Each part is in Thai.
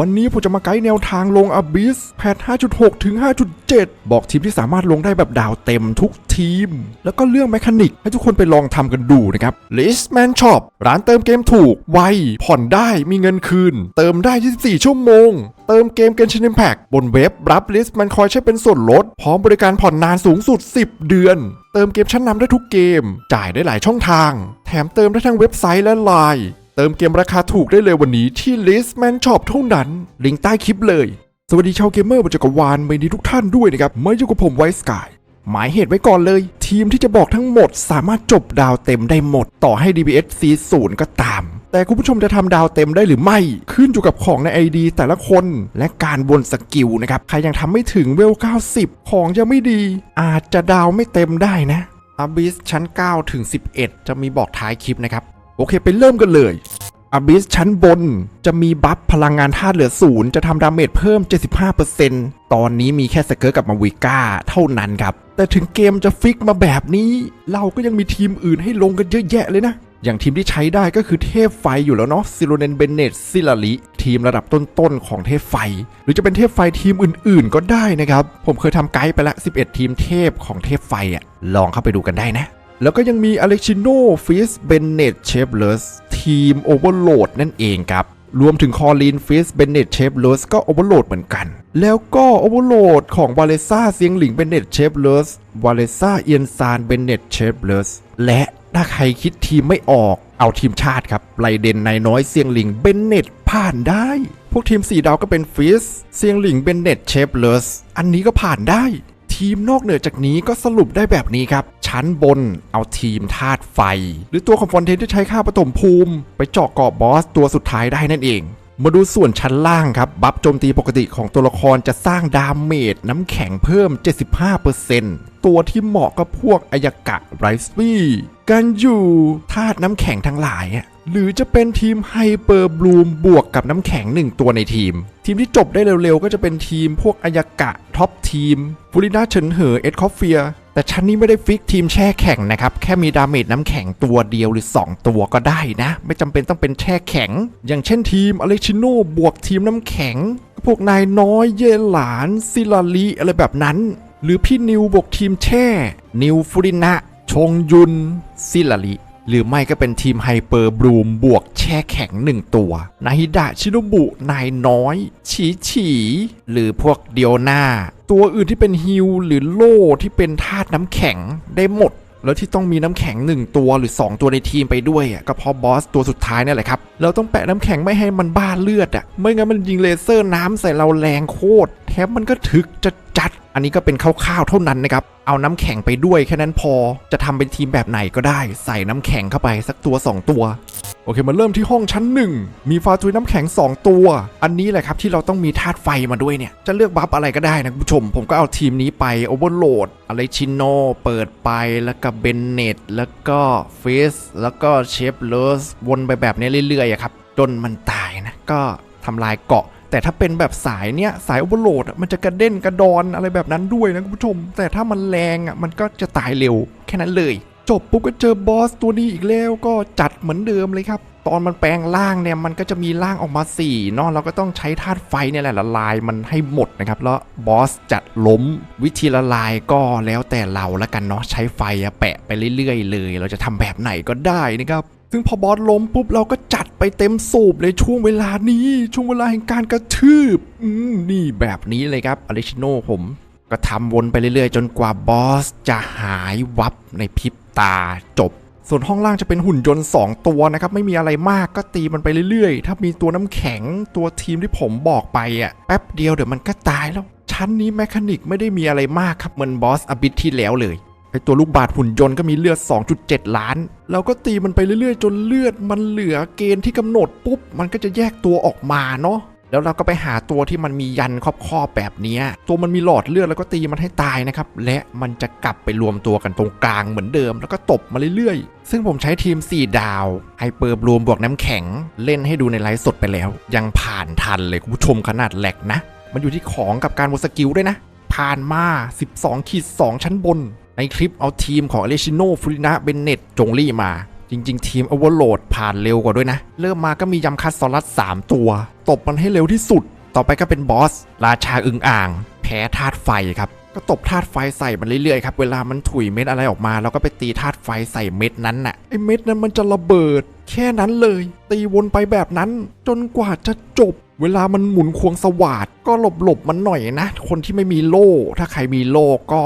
วันนี้ผมจะมาไกด์แนวทางลง Abyss แพท 5.6 ถึง 5.7 บอกทีมที่สามารถลงได้แบบดาวเต็มทุกทีม แล้วก็เรื่องแมคานิก ให้ทุกคนไปลองทำกันดูนะครับ Listman Shop ร้านเติมเกมถูก ไว ผ่อนได้มีเงินคืน เติมได้ 24 ชั่วโมง เติมเกม Genshin Impact บนเว็บรับ Listman Coin ใช้เป็นส่วนลด พร้อมบริการผ่อนนานสูงสุด 10 เดือน เติมเกมชั้นนำได้ทุกเกม จ่ายได้หลายช่องทาง แถมเติมได้ทั้งเว็บไซต์และไลน์ เติมเกมราคาถูกได้เลยวันนี้ที่ Listman Shop เท่านั้น ลิงก์ใต้คลิปเลย สวัสดีชาวเกมเมอร์บนจักรวาลไม่ดีทุกท่านด้วยนะครับไมาอยู่กับผมไวสกายหมายเหตุไว้ก่อนเลย ทีมที่จะบอกทั้งหมดสามารถจบดาวเต็มได้หมด ต่อให้ DBS C0 ก็ตาม แต่คุณผู้ชมจะทำดาวเต็มได้หรือไม่ ขึ้นอยู่กับของใน ID แต่ละคนและการบนสกิลนะครับ ใครยังทำไม่ถึงเวล 90 ของยังไม่ดี อาจจะดาวไม่เต็มได้นะอ b บิสชั้น 9 ถึง 11 จะมีบอกท้ายคลิปนะครับ โอเค ไปเริ่มกันเลยอ b บิสชั้นบนจะมีบัฟพลังงานธาตุเหลือศูนย์จะทำดาเมจเพิ่ม 75%ตอนนี้มีแค่สเกิร์กับมาวิก้าเท่านั้นครับ แต่ถึงเกมจะฟิกมาแบบนี้ เราก็ยังมีทีมอื่นให้ลงกันเยอะแยะเลยนะ อย่างทีมที่ใช้ได้ก็คือเทพไฟอยู่แล้วเนาะซิโรเนนเบเนตซิลาลิทีมระดับต้นๆของเทพไฟ หรือจะเป็นเทพไฟทีมอื่นๆ ก็ได้นะครับ ผมเคยทำไกด์ไปละ 11 ทีมเทพของเทพไฟอะลองเข้าไปดูกันได้นะ แล้วก็ยังมีอเล็กชิโนฟิสเบนเนตเชฟเลสทีมโอเวอร์โหลดนั่นเองครับ รวมถึงคอลีนฟิสเบนเนตเชฟเลสก็โอเวอร์โหลดเหมือนกัน แล้วก็โอเวอร์โหลดของวาเลซ่าเซียงหลิงเบนเนตเชฟเลสวาเลซ่าเอียนซานเบนเนตเชฟเลสและถ้าใครคิดทีมไม่ออกเอาทีมชาติครับไลเดนนายน้อยเซียงหลิงเบนเนตผ่านได้ พวกทีม 4 ดาวก็เป็นฟิสเซียงหลิงเบนเนตเชฟเลสอันนี้ก็ผ่านได้ ทีมนอกเหนือจากนี้ก็สรุปได้แบบนี้ครับ ชั้นบนเอาทีมธาตุไฟ หรือตัวของฟอนเทนที่ใช้ค่าปฐมภูมิ ไปเจาะเกาะบอสตัวสุดท้ายได้นั่นเอง มาดูส่วนชั้นล่างครับ บัฟโจมตีปกติของตัวละครจะสร้างดาเมจน้ำแข็งเพิ่ม 75%ตัวที่เหมาะกับพวกอายกะไรส์ปี้กันอยู่ธาตุน้ำแข็งทั้งหลายหรือจะเป็นทีมไฮเปอร์บลูมบวกกับน้ำแข็งหนึ่งตัวในทีม ทีมที่จบได้เร็วๆ ก็จะเป็นทีมพวกอายกะท็อปทีมฟูรินาเฉินเหอเอ็ดคอฟเฟีย แต่ชั้นนี้ไม่ได้ฟิกทีมแช่แข็งนะครับ แค่มีดาเมจน้ำแข็งตัวเดียวหรือ 2 ตัวก็ได้นะ ไม่จำเป็นต้องเป็นแช่แข็ง อย่างเช่นทีมอเล็กชิโนบวกทีมน้ำแข็ง พวกนายน้อยเยหลานซิลาลีอะไรแบบนั้น หรือพี่นิวบวกทีมแช่ นิวฟูรินะชงยุนซิลาลี หรือไม่ก็เป็นทีมไฮเปอร์บลูมบวกแช่แข็งหนึ่งตัว นาฮิดะชิโนบุนายน้อย ฉีฉีหรือพวกเดียวนาตัวอื่นที่เป็นฮิวหรือโล่ที่เป็นธาตุน้ำแข็งได้หมด แล้วที่ต้องมีน้ำแข็ง 1 ตัวหรือ 2 ตัวในทีมไปด้วยก็เพราะบอสตัวสุดท้ายนี่แหละครับเราต้องแปะน้ำแข็งไม่ให้มันบ้าเลือดอะไม่งั้นมันยิงเลเซอร์น้ำใส่เราแรงโคตรแถมมันก็ถึกจะ อันนี้ก็เป็นคร่าวๆเท่านั้นนะครับ เอาน้ำแข็งไปด้วยแค่นั้นพอ จะทำเป็นทีมแบบไหนก็ได้ ใส่น้ำแข็งเข้าไปสักตัว 2 ตัว โอเคมาเริ่มที่ห้องชั้นหนึ่งมีฟาจุยน้ำแข็ง 2 ตัว อันนี้แหละครับที่เราต้องมีธาตุไฟมาด้วยเนี่ย จะเลือกบัฟอะไรก็ได้นะคุณผู้ชม ผมก็เอาทีมนี้ไปโอเวอร์โหลดอะไรชิโนเปิดไปแล้วก็เบนเนตแล้วก็เฟสแล้วก็เชฟเลสวนไปแบบนี้เรื่อยๆครับจนมันตายนะก็ทำลายเกาะ แต่ถ้าเป็นแบบสายเนี้ยสายโอเวอร์โหลดมันจะกระเด้นกระดอนอะไรแบบนั้นด้วยนะคุณผู้ชม แต่ถ้ามันแรงอะมันก็จะตายเร็วแค่นั้นเลย จบปุ๊บก็เจอบอสตัวนี้อีกแล้วก็จัดเหมือนเดิมเลยครับ ตอนมันแปลงร่างเนี่ยมันก็จะมีร่างออกมา4เนาะเราก็ต้องใช้ธาตุไฟเนี่ยแหละละลายมันให้หมดนะครับแล้วบอสจะล้มวิธีละลายก็แล้วแต่เราละกันเนาะใช้ไฟแปะไปเรื่อยๆเลย เราจะทำแบบไหนก็ได้นะครับซึ่งพอบอสล้มปุ๊บเราก็จัด ไปเต็มสูบเลยช่วงเวลานี้ ช่วงเวลาแห่งการกระทืบอืมนี่แบบนี้เลยครับอเลชิโนผมก็ทำวนไปเรื่อยๆ จนกว่าบอสจะหายวับในพริบตาจบ ส่วนห้องล่างจะเป็นหุ่นยนต์ 2 ตัวนะครับ ไม่มีอะไรมากก็ตีมันไปเรื่อยๆ ถ้ามีตัวน้ำแข็งตัวทีมที่ผมบอกไปอะแป๊บเดียวเดี๋ยวมันก็ตายแล้ว ชั้นนี้แมคานิกไม่ได้มีอะไรมากครับเหมือนบอสอบิทที่แล้วเลย ไอตัวลูกบาศหุ่นยนต์ก็มีเลือด 2.7 ล้านเราก็ตีมันไปเรื่อยๆ จนเลือดมันเหลือเกณฑ์ที่กำหนดปุ๊บ มันก็จะแยกตัวออกมาเนาะแล้วเราก็ไปหาตัวที่มันมียันครอบๆแบบเนี้ยตัวมันมีหลอดเลือดแล้วก็ตีมันให้ตายนะครับ และมันจะกลับไปรวมตัวกันตรงกลางเหมือนเดิม แล้วก็ตบมาเรื่อยๆ ซึ่งผมใช้ทีม 4 ดาวไฮเปอร์บลูมบวกน้ำแข็ง เล่นให้ดูในไลฟ์สดไปแล้ว ยังผ่านทันเลยคุณผู้ชมขนาดแหลกนะ มันอยู่ที่ของกับการวสกิลด้วยนะ ผ่านมา 12ขีด2ชั้นบน ในคลิปเอาทีมของอเลชิโนฟูรินะเบนเนตจงลี่มา จริง ๆ ทีม Overload ผ่านเร็วกว่าด้วยนะ เริ่มมาก็มียำคัดซอรัส 3 ตัว ตบมันให้เร็วที่สุด ต่อไปก็เป็นบอส ราชาอึงอ่าง แพ้ธาตุไฟครับก็ตบธาตุไฟใส่มันเรื่อยๆครับ เวลามันถุยเม็ดอะไรออกมาเราก็ไปตีธาตุไฟใส่เม็ดนั้นน่ะไอเม็ดนั้นมันจะระเบิด แค่นั้นเลย ตีวนไปแบบนั้นจนกว่าจะจบ เวลามันหมุนควงสวัสดก็หลบหลบมันหน่อยนะ คนที่ไม่มีโล่ ถ้าใครมีโล่ก็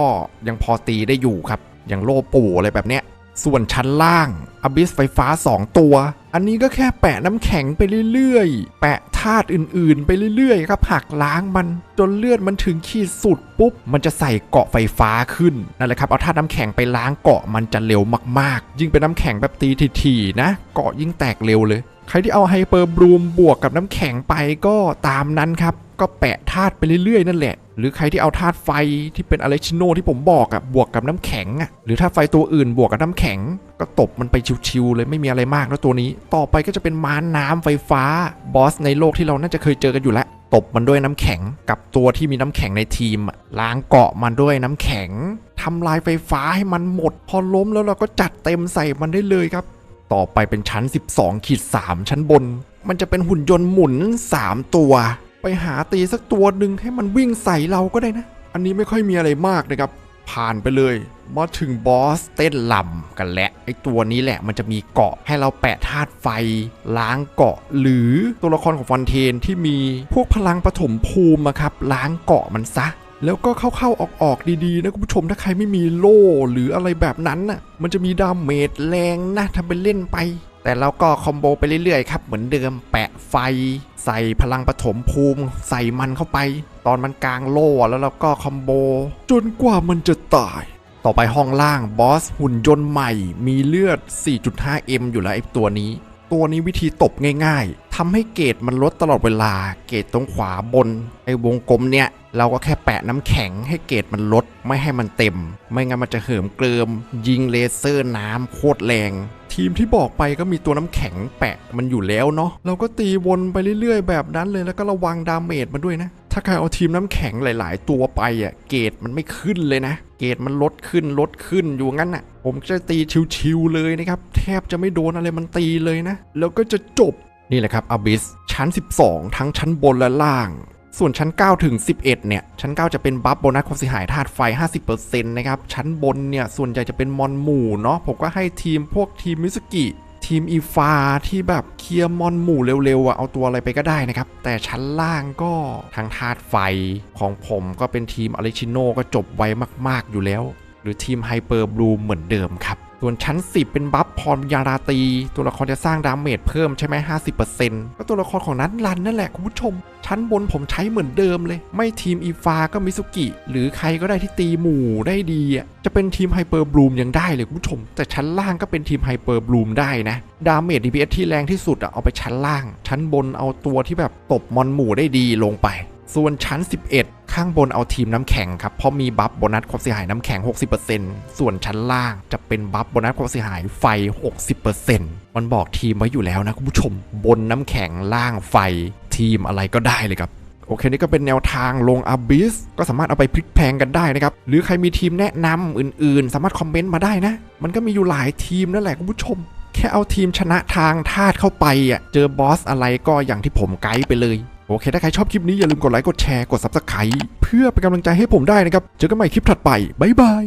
ยังพอตีได้อยู่ครับ อย่างโล่ปู่อะไรแบบเนี้ย ส่วนชั้นล่างอบิสไฟฟ้า 2 ตัว อันนี้ก็แค่แปะน้ำแข็งไปเรื่อยๆ แปะธาตุอื่นๆ ไปเรื่อยๆ ครับหักล้างมัน จนเลือดมันถึงขีดสุดปุ๊บ มันจะใส่เกาะไฟฟ้าขึ้นนั่นแหละครับ เอาธาตุน้ำแข็งไปล้างเกาะมันจะเร็วมากๆ ยิ่งเป็นน้ำแข็งแบบตีถี่ๆนะ เกาะยิ่งแตกเร็วเลย ใครที่เอาไฮเปอร์บรูมบวกกับน้ำแข็งไปก็ตามนั้นครับ ก็แปะธาตุไปเรื่อยๆ นั่นแหละ หรือใครที่เอาธาตุไฟที่เป็นอะเลชิโนที่ผมบอกอะบวกกับน้ำแข็งอะหรือธาตุไฟตัวอื่นบวกกับน้ำแข็ง ก็ตบมันไปชิวๆเลยไม่มีอะไรมากแล้วตัวนี้ ต่อไปก็จะเป็นม้าน้ำไฟฟ้าบอสในโลกที่เราน่าจะเคยเจอกันอยู่แล้วตบมันด้วยน้ำแข็งกับตัวที่มีน้ำแข็งในทีมล้างเกาะมันด้วยน้ำแข็งทำลายไฟฟ้าให้มันหมด พอล้มแล้วเราก็จัดเต็มใส่มันได้เลยครับ ต่อไปเป็นชั้น 12ขีด3ชั้นบน มันจะเป็นหุ่นยนต์หมุน 3 ตัว ไปหาตีสักตัวหนึ่งให้มันวิ่งใส่เราก็ได้นะ อันนี้ไม่ค่อยมีอะไรมากนะครับ ผ่านไปเลย มาถึงบอสเต้นลำกันและไอตัวนี้แหละมันจะมีเกาะให้เราแปะธาตุไฟ ล้างเกาะ หรือตัวละครของฟอนเทนที่มีพวกพลังปฐมภูมิอะครับล้างเกาะมันซะ แล้วก็เข้าๆออกๆดีๆนะคุณผู้ชมถ้าใครไม่มีโล่หรืออะไรแบบนั้นน่ะมันจะมีดาเมจแรงนะทำเป็นเล่นไป แต่เราก็คอมโบไปเรื่อยๆครับเหมือนเดิมแปะไฟ ใส่พลังปฐมภูมิ ใส่มันเข้าไป ตอนมันกลางโล่แล้วเราก็คอมโบ จนกว่ามันจะตาย ต่อไปห้องล่างบอสหุ่นยนต์ใหม่ มีเลือด 4.5M อยู่แล้วไอ้ตัวนี้ ตัวนี้วิธีตบง่ายๆทำให้เกรดมันลดตลอดเวลา เกรดตรงขวาบนไอ้วงกลมเนี่ย เราก็แค่แปะน้ำแข็งให้เกรดมันลด ไม่ให้มันเต็ม ไม่งั้นมันจะเหิมเกลิม ยิงเลเซอร์น้ำโคตรแรง ทีมที่บอกไปก็มีตัวน้ำแข็งแปะมันอยู่แล้วเนาะเราก็ตีวนไปเรื่อยๆ แบบนั้นเลยแล้วก็ระวังดาเมจมันด้วยนะ ถ้าใครเอาทีมน้ำแข็งหลาย ๆ ตัวไปอะเกรดมันไม่ขึ้นเลยนะ เกรดมันลดขึ้นลดขึ้นอยู่งั้นน่ะ ผมจะตีชิวๆเลยนะครับ แทบจะไม่โดนอะไรมันตีเลยนะ แล้วก็จะจบนี่แหละครับ Abyss ชั้น 12 ทั้งชั้นบนและล่างส่วนชั้น 9 ถึง 11 เนี่ย ชั้น 9 จะเป็นบัฟโบนัสความเสียหายธาตุไฟ 50%นะครับ ชั้นบนเนี่ย ส่วนใหญ่จะเป็นมอนหมู่เนาะ ผมก็ให้ทีมพวกทีมมิสกิ ทีมอีฟาที่แบบเคลียร์มอนหมู่เร็วๆอะเอาตัวอะไรไปก็ได้นะครับ แต่ชั้นล่างก็ทางธาตุไฟของผมก็เป็นทีมอ r ริชิโนก็จบไวมากๆอยู่แล้ว หรือทีมไฮเปอร์บลูเหมือนเดิมครับ ส่วนชั้น 10 เป็นบัฟพรยาราตี ตัวละครจะสร้างดาเมจเพิ่มใช่ไหม50%ก็ตัวละครของนั้นรันนั่นแหละคุณผู้ชม ชั้นบนผมใช้เหมือนเดิมเลย ไม่ทีมอีฟาก็มิซุกิ หรือใครก็ได้ที่ตีหมู่ได้ดีอะจะเป็นทีมไฮเปอร์บลูมยังได้เลยคุณผู้ชม แต่ชั้นล่างก็เป็นทีมไฮเปอร์บลูมได้นะ ดาเมจ DPS ที่แรงที่สุดอะเอาไปชั้นล่าง ชั้นบนเอาตัวที่แบบตบมอนหมู่ได้ดีลงไป ส่วนชั้น 11 ข้างบนเอาทีมน้ำแข็งครับ เพราะมีบัฟโบนัสความเสียหายน้ำแข็ง 60%ส่วนชั้นล่างจะเป็นบัฟโบนัสความเสียหายไฟ 60%มันบอกทีมไว้อยู่แล้วนะคุณผู้ชม บนน้ำแข็งล่างไฟทีมอะไรก็ได้เลยครับโอเคนี่ก็เป็นแนวทางลงอ b ิสก็สามารถเอาไปพลิกแพงกันได้นะครับ หรือใครมีทีมแนะนำอื่นๆ สามารถคอมเมนต์มาได้นะ มันก็มีอยู่หลายทีมนั่นแหละคุณผู้ชม แค่เอาทีมชนะทางธาตุเข้าไปอะเจอบอสอะไรก็อย่างที่ผมไกด์ไปเลย โอเค ถ้าใครชอบคลิปนี้อย่าลืมกดไลค์กดแชร์กด Subscribe เพื่อเป็นกำลังใจให้ผมได้นะครับ เจอกันใหม่คลิปถัดไป บ๊ายบาย